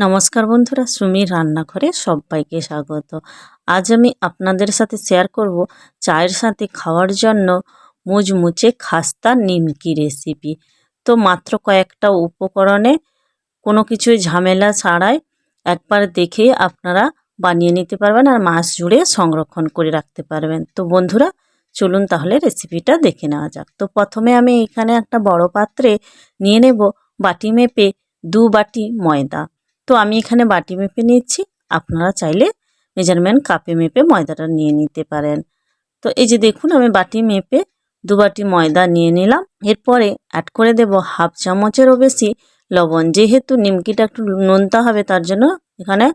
নমস্কার বন্ধুরা, সুমির রান্নাঘরে সবাইকে স্বাগত। আজ আমি আপনাদের সাথে শেয়ার করব চায়ের সাথে খাওয়ার জন্য মুচমুচে খাস্তা নিমকি রেসিপি তো মাত্র কয়েকটা উপকরণে কোনো কিছুই ঝামেলা ছাড়াই একবার দেখে আপনারা বানিয়ে নিতে পারবেন আর মাস জুড়ে সংরক্ষণ করে রাখতে পারবেন। তো বন্ধুরা, চলুন তাহলে রেসিপিটা দেখে নেওয়া যাক। তো প্রথমে আমি এখানে একটা বড় পাত্রে নিয়ে নেব বাটি মেপে দু বাটি ময়দা। তো আমি এখানে বাটি মেপে নিচ্ছি। আপনারা চাইলে মেজারমেন্ট কাপে মেপে ময়দাটা নিয়ে নিতে পারেন। তো এই যে দেখুন, আমি বাটি মেপে দু বাটি ময়দা নিয়ে নিলাম। এরপরে অ্যাড করে দেব হাফ চামচেরও বেশি লবণ। যেহেতু নিমকিটা একটু নোনতা হবে, তার জন্য এখানে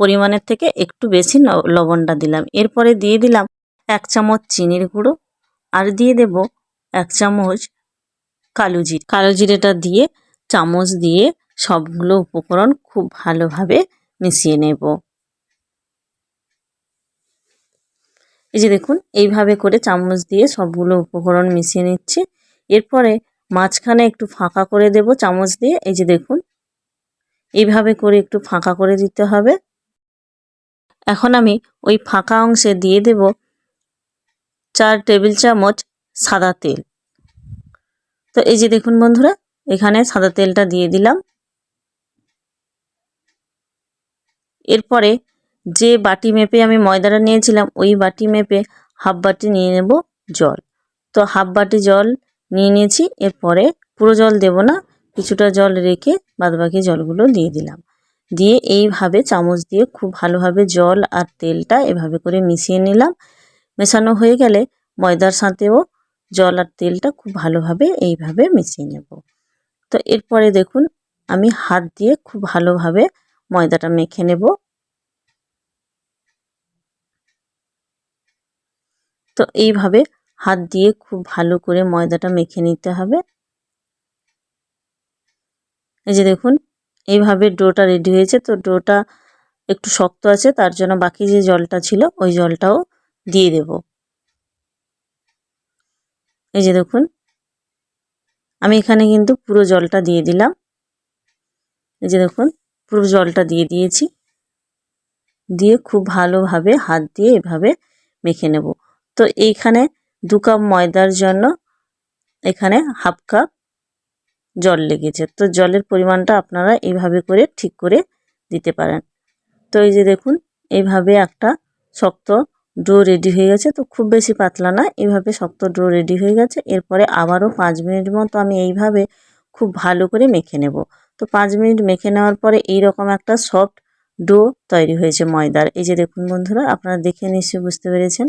পরিমাণের থেকে একটু বেশি লবণটা দিলাম। এরপরে দিয়ে দিলাম এক চামচ চিনির গুঁড়ো আর দিয়ে দেব এক চামচ কালো জিরে। কালো জিরেটা দিয়ে চামচ দিয়ে সবগুলো উপকরণ খুব ভালোভাবে মিশিয়ে নেব। এই যে দেখুন, এইভাবে করে চামচ দিয়ে সবগুলো উপকরণ মিশিয়ে নিচ্ছি। এরপরে মাঝখানে একটু ফাঁকা করে দেব চামচ দিয়ে। এই যে দেখুন, এইভাবে করে একটু ফাঁকা করে দিতে হবে। এখন আমি ওই ফাঁকা অংশে দিয়ে দেব চার টেবিল চামচ সাদা তেল। তো এই যে দেখুন বন্ধুরা, এখানে সাদা তেলটা দিয়ে দিলাম। এরপরে যে বাটি মেপে আমি ময়দাটা নিয়েছিলাম, ওই বাটি মেপে হাফ বাটি নিয়ে নেব জল। তো হাফ বাটি জল নিয়ে নিয়েছি, এরপরে পুরো জল দেব না, কিছুটা জল রেখে বাদবাকি জলগুলো দিয়ে দিলাম। দিয়ে এইভাবে চামচ দিয়ে খুব ভালোভাবে জল আর তেলটা এভাবে করে মিশিয়ে নিলাম। মেশানো হয়ে গেলে ময়দার সাথেও জল আর তেলটা খুব ভালোভাবে এইভাবে মিশিয়ে নেব। তো এরপরে দেখুন, আমি হাত দিয়ে খুব ভালোভাবে ময়দাটা মেখে নেব। তো এইভাবে হাত দিয়ে খুব ভালো করে ময়দাটা মেখে নিতে হবে। এই যে দেখুন, এইভাবে ডোটা রেডি হয়েছে, তো ডোটা একটু শক্ত আছে, তার জন্য বাকি যে জলটা ছিল, ওই জলটাও দিয়ে দেব। এই যে দেখুন, আমি এখানে কিন্তু পুরো জলটা দিয়ে দিলাম। এই যে দেখুন পুরো জলটা দিয়ে দিয়েছি। দিয়ে খুব ভালোভাবে হাত দিয়ে এভাবে মেখে নেব। তো এইখানে দু কাপ ময়দার জন্য এখানে হাফ কাপ জল লেগেছে। তো জলের পরিমাণটা আপনারা এইভাবে করে ঠিক করে দিতে পারেন। তো এই যে দেখুন এইভাবে একটা শক্ত ডো রেডি হয়ে গেছে। তো খুব বেশি পাতলা না এইভাবে শক্ত ডো রেডি হয়ে গেছে। এরপরে আবারও পাঁচ মিনিট মতো আমি এইভাবে খুব ভালো করে মেখে নেব। তো পাঁচ মিনিট মেখে নেওয়ার পরে এই রকম একটা সফট ডো তৈরি হয়েছে ময়দার। এই যে দেখুন বন্ধুরা, আপনারা দেখে নিশ্চয়ই বুঝতে পেরেছেন।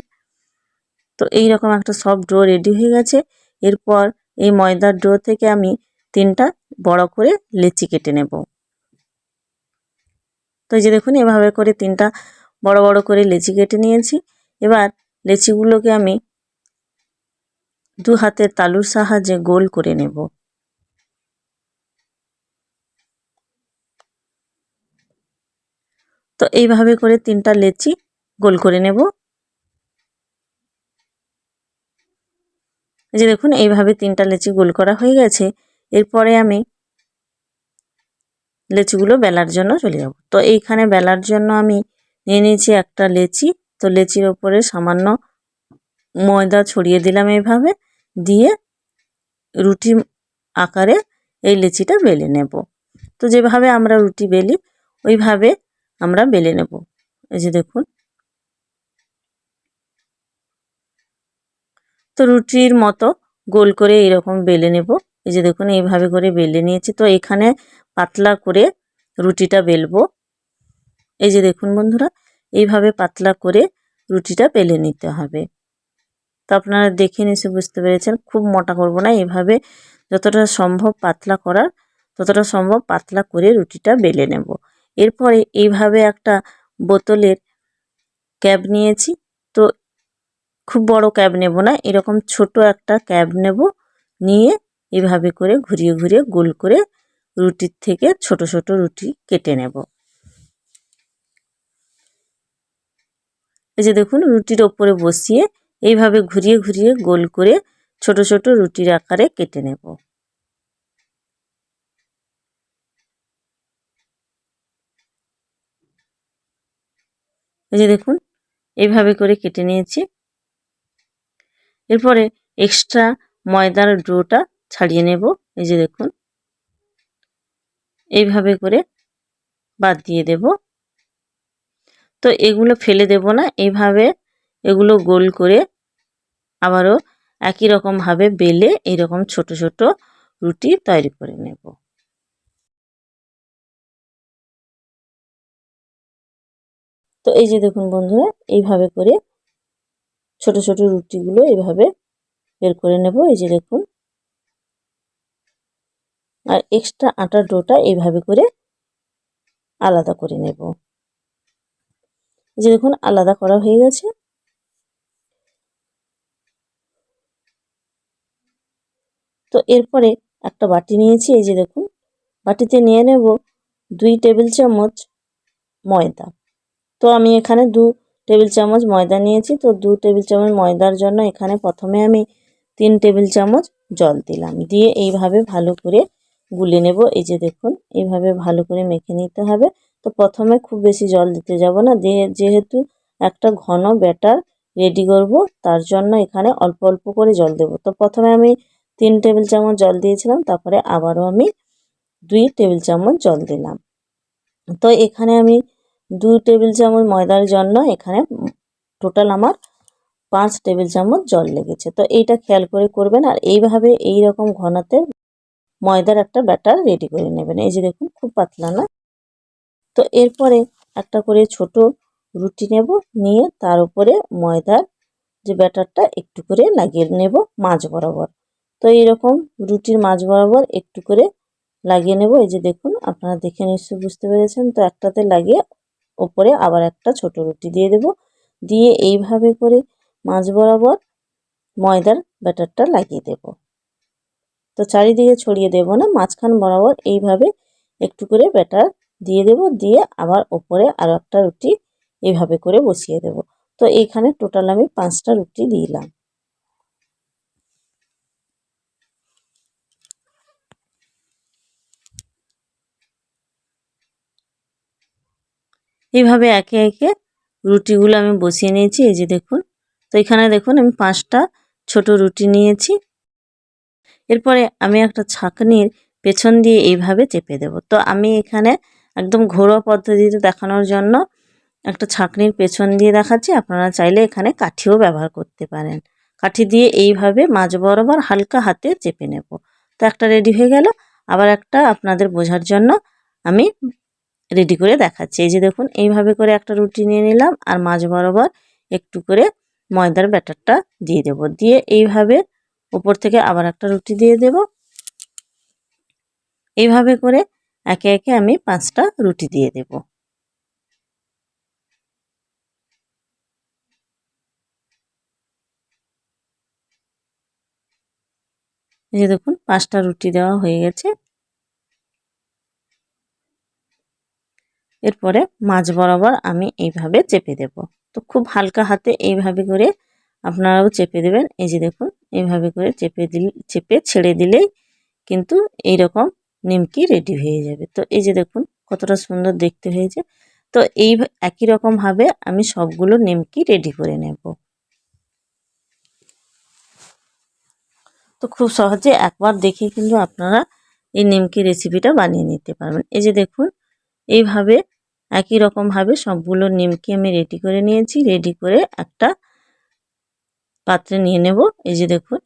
তো এই রকম একটা সফট ডো রেডি হয়ে গেছে। এরপর এই ময়দার ডো থেকে আমি তিনটা বড় করে লেচি কেটে নেব। তো এই যে দেখুন, এভাবে করে তিনটা বড় বড় করে লেচি কেটে নিয়েছি। এবার লেচিগুলোকে আমি দু হাতের তালুর সাহায্যে গোল করে নেব। তো এইভাবে করে তিনটা লেচি গোল করে নেব। যে দেখুন, এইভাবে তিনটা লেচি গোল করা হয়ে গেছে। এরপরে আমি লেচিগুলো বেলার জন্য চলে যাব। তো এইখানে বেলার জন্য আমি নিয়ে নিয়েছি একটা লেচি। তো লেচির ওপরে সামান্য ময়দা ছড়িয়ে দিলাম এইভাবে। দিয়ে রুটি আকারে এই লেচিটা বেলে নেব। তো যেভাবে আমরা রুটি বেলি, ওইভাবে আমরা বেলে নেব। এই যে দেখুন। তো রুটির মতো গোল করে এরকম বেলে নেব। এই যে দেখুন, এইভাবে করে বেলে নিয়েছি। তো এখানে পাতলা করে রুটিটা বেলবো। এই যে দেখুন বন্ধুরা, এইভাবে পাতলা করে রুটিটা বেলে নিতে হবে। তো আপনারা দেখে নিশ্চয় বুঝতে পেরেছেন, খুব মোটা করব না। এভাবে যতটা সম্ভব পাতলা করার, ততটা সম্ভব পাতলা করে রুটিটা বেলে নেব। এরপরে এইভাবে একটা বোতলের ক্যাব নিয়েছি। তো খুব বড় ক্যাব নেব না, এরকম ছোট একটা ক্যাব নেব নিয়ে এভাবে করে ঘুরিয়ে ঘুরিয়ে গোল করে রুটির থেকে ছোট ছোট রুটি কেটে নেব। এই যে দেখুন, রুটির ওপরে বসিয়ে এইভাবে ঘুরিয়ে ঘুরিয়ে গোল করে ছোট ছোট রুটির আকারে কেটে নেব। এই যে দেখুন এইভাবে করে কেটে নিয়েছি। এরপরে এক্সট্রা ময়দার ডোটা ছাড়িয়ে নেব, এই যে দেখুন। এইভাবে করে বাদ দিয়ে দেব। তো এগুলো ফেলে দেব না এইভাবে এগুলো গোল করে আবারও একই রকমভাবে বেলে এইরকম ছোট ছোট রুটি তৈরি করে নেব। তো এই যে দেখুন বন্ধুরা, এইভাবে করে ছোট ছোট রুটিগুলো এইভাবে বের করে নেব। এই যে দেখুন। আর এক্সট্রা আটার ডোটা এইভাবে করে আলাদা করে নেব। যে দেখুন, আলাদা করা হয়ে গেছে। তো এরপরে একটা বাটি নিয়েছি, এই যে দেখুন। বাটিতে নিয়ে নেব দুই টেবিল চামচ ময়দা। তো আমি এখানে দু টেবিল চামচ ময়দা নিয়েছি। তো দু টেবিল চামচ ময়দার জন্য এখানে প্রথমে আমি তিন টেবিল চামচ জল দিলাম। দিয়ে এইভাবে ভালো করে গুলে নেব। এই যে দেখুন, এইভাবে ভালো করে মেখে নিতে হবে। তো প্রথমে খুব বেশি জল দিতে যাব না। দিয়ে যেহেতু একটা ঘন ব্যাটার রেডি করব, তার জন্য এখানে অল্প অল্প করে জল দেব। তো প্রথমে আমি তিন টেবিল চামচ জল দিয়েছিলাম, তারপরে আবারও আমি দুই টেবিল চামচ জল দিলাম। তো এখানে আমি দু টেবিল চামচ ময়দার জন্য এখানে টোটাল আমার পাঁচ টেবিল চামচ জল লেগেছে। তো এইটা খেয়াল করে করবেন আর এইভাবে এই রকম ঘনাতে ময়দার একটা ব্যাটার রেডি করে নেবেন। এই যে দেখুন, খুব পাতলা না? তো এরপরে একটা করে ছোট রুটি নেব, নিয়ে তার উপরে ময়দার যে ব্যাটারটা একটু করে লাগিয়ে নেব মাছ বরাবর। তো এইরকম রুটির মাছ বরাবর একটু করে লাগিয়ে নেব। এই যে দেখুন, আপনারা দেখে নিশ্চয়ই বুঝতে পেরেছেন। তো একটাতে লাগিয়ে ওপরে আবার একটা ছোট রুটি দিয়ে দেব। দিয়ে এইভাবে করে মাছ বরাবর ময়দার ব্যাটারটা লাগিয়ে দেব। তো চারিদিকে ছড়িয়ে দেব না, মাঝখান বরাবর এইভাবে একটু করে ব্যাটার দিয়ে দেব। দিয়ে আবার ওপরে আরও একটা রুটি এইভাবে করে বসিয়ে দেব। তো এইখানে টোটাল আমি পাঁচটা রুটি দিলাম। এইভাবে একে একে রুটিগুলো আমি বসিয়ে নিয়েছি, এই যে দেখুন। তো এখানে দেখুন, আমি পাঁচটা ছোট রুটি নিয়েছি। এরপরে আমি একটা ছাঁকনির পেছন দিয়ে এইভাবে চেপে দেব। তো আমি এখানে একদম ঘরোয়া পদ্ধতিতে দেখানোর জন্য একটা ছাঁকনির পেছন দিয়ে দেখাচ্ছি। আপনারা চাইলে এখানে কাঠিও ব্যবহার করতে পারেন। কাঠি দিয়ে এইভাবে মাঝ বরাবর হালকা হাতে চেপে নেব। তো একটা রেডি হয়ে গেল। আবার একটা আপনাদের বোঝার জন্য আমি রেডি করে দেখাচ্ছি। এই যে দেখুন, এইভাবে করে একটা রুটি নিয়ে নিলাম আর মাঝ বরাবর একটু করে ময়দার ব্যাটারটা দিয়ে দেব। দিয়ে এইভাবে উপর থেকে আবার একটা রুটি দিয়ে দেব। এইভাবে করে একে একে আমি পাঁচটা রুটি দিয়ে দেব। এই যে দেখুন, পাঁচটা রুটি দেওয়া হয়ে গেছে। এরপরে মাছ বরাবর আমি এইভাবে চেপে দেব। তো খুব হালকা হাতে এইভাবে করে আপনারাও চেপে দেবেন। এই যে দেখুন, এইভাবে করে চেপে দিল, চেপে ছেড়ে দিলেই কিন্তু এই রকম নিমকি রেডি হয়ে যাবে। তো এই যে দেখুন, কতটা সুন্দর দেখতে হয়েছে। তো এই একই রকমভাবে আমি সবগুলো নিমকি রেডি করে নেব। তো খুব সহজে একবার দেখে কিন্তু আপনারা এই নিমকি রেসিপিটা বানিয়ে নিতে পারবেন। এই যে দেখুন, এইভাবে একই রকমভাবে সবগুলো নিমকি আমি রেডি করে নিয়েছি। রেডি করে একটা পাত্রে নিয়ে নেব। এই যে দেখুন।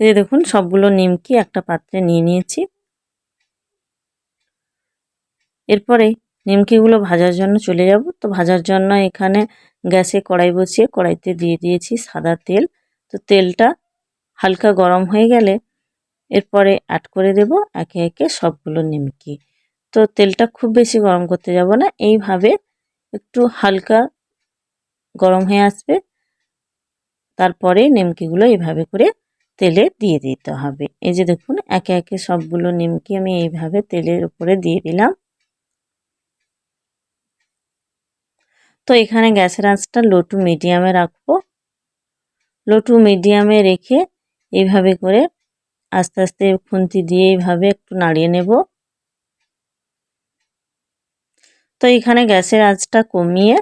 এই যে দেখুন, সবগুলো নিমকি একটা পাত্রে নিয়ে নিয়েছি। এরপরে নিমকিগুলো ভাজার জন্য চলে যাব। তো ভাজার জন্য এখানে গ্যাসে কড়াই বসিয়ে কড়াইতে দিয়ে দিয়েছি সাদা তেল। তো তেলটা হালকা গরম হয়ে গেলে এরপরে অ্যাড করে দেব একে একে সবগুলো নিমকি। তো তেলটা খুব বেশি গরম করতে যাব না, এইভাবে একটু হালকা গরম হয়ে আসবে। তারপরে নিমকিগুলো এইভাবে করে তেলে দিয়ে দিতে হবে। এই যে দেখুন, একে একে সবগুলো নিমকি আমি এইভাবে তেলের উপরে দিয়ে দিলাম। তো এখানে গ্যাসের আঁচটা লো টু মিডিয়ামে রাখব। লো টু মিডিয়ামে রেখে এইভাবে করে আস্তে আস্তে খুন্তি দিয়ে এইভাবে একটু নাড়িয়ে নেব। তো এখানে গ্যাসের আঁচটা কমিয়ে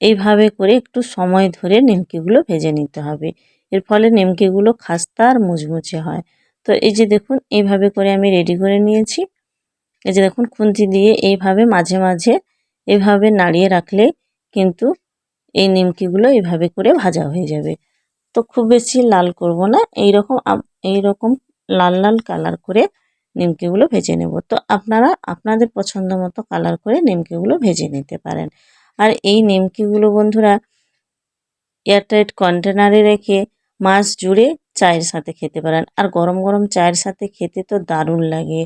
এইভাবে করে একটু সময় ধরে নিমকিগুলো ভেজে নিতে হবে। এর ফলে নিমকিগুলো খাস্তা আর মুচমুচে হয়। তো এই যে দেখুন এইভাবে করে আমি রেডি করে নিয়েছি। এই যে দেখুন, খুন্তি দিয়ে এইভাবে মাঝে মাঝে এভাবে নাড়িয়ে রাখলে কিন্তু এই নিমকিগুলো এইভাবে করে ভাজা হয়ে যাবে। তো খুব বেশি লাল করব না এই রকম এই রকম লাল লাল কালার করে নিমকিগুলো ভেজে নেব। তো আপনারা আপনাদের পছন্দ মতো কালার করে নিমকিগুলো ভেজে নিতে পারেন। আর এই নিমকিগুলো বন্ধুরা এয়ারটাইট কন্টেনারে রেখে মাস জুড়ে চায়ের সাথে খেতে পারেন। আর গরম গরম চায়ের সাথে খেতে তো দারুণ লাগে।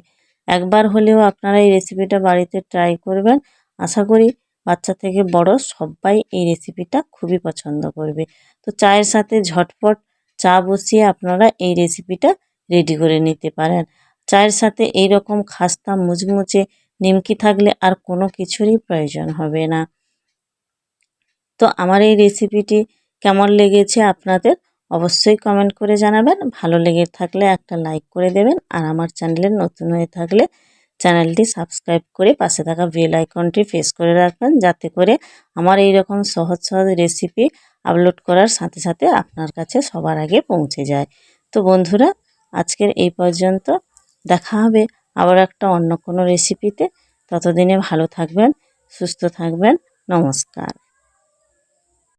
একবার হলেও আপনারা এই রেসিপিটা বাড়িতে ট্রাই করবেন। আশা করি বাচ্চা থেকে বড় সবাই এই রেসিপিটা খুবই পছন্দ করবে। তো চায়ের সাথে ঝটপট চা বসিয়ে আপনারা এই রেসিপিটা রেডি করে নিতে পারেন। চায়ের সাথে এই রকম খাস্তা মুচমুচে নিমকি থাকলে আর কোনো কিছুরই প্রয়োজন হবে না। তো আমার এই রেসিপিটি কেমন লেগেছে আপনাদের অবশ্যই কমেন্ট করে জানাবেন। ভালো লেগে থাকলে একটা লাইক করে দেবেন আর আমার চ্যানেলে নতুন হয়ে থাকলে চ্যানেলটি সাবস্ক্রাইব করে পাশে থাকা বেল আইকনটি প্রেস করে রাখবেন, যাতে করে আমার এই রকম সহজ সহজ রেসিপি আপলোড করার সাথে সাথে আপনার কাছে সবার আগে পৌঁছে যায়। তো বন্ধুরা, আজকের এই পর্যন্ত। দেখা হবে আবার একটা অন্য কোনো রেসিপিতে ততদিনে ভালো থাকবেন, সুস্থ থাকবেন। নমস্কার।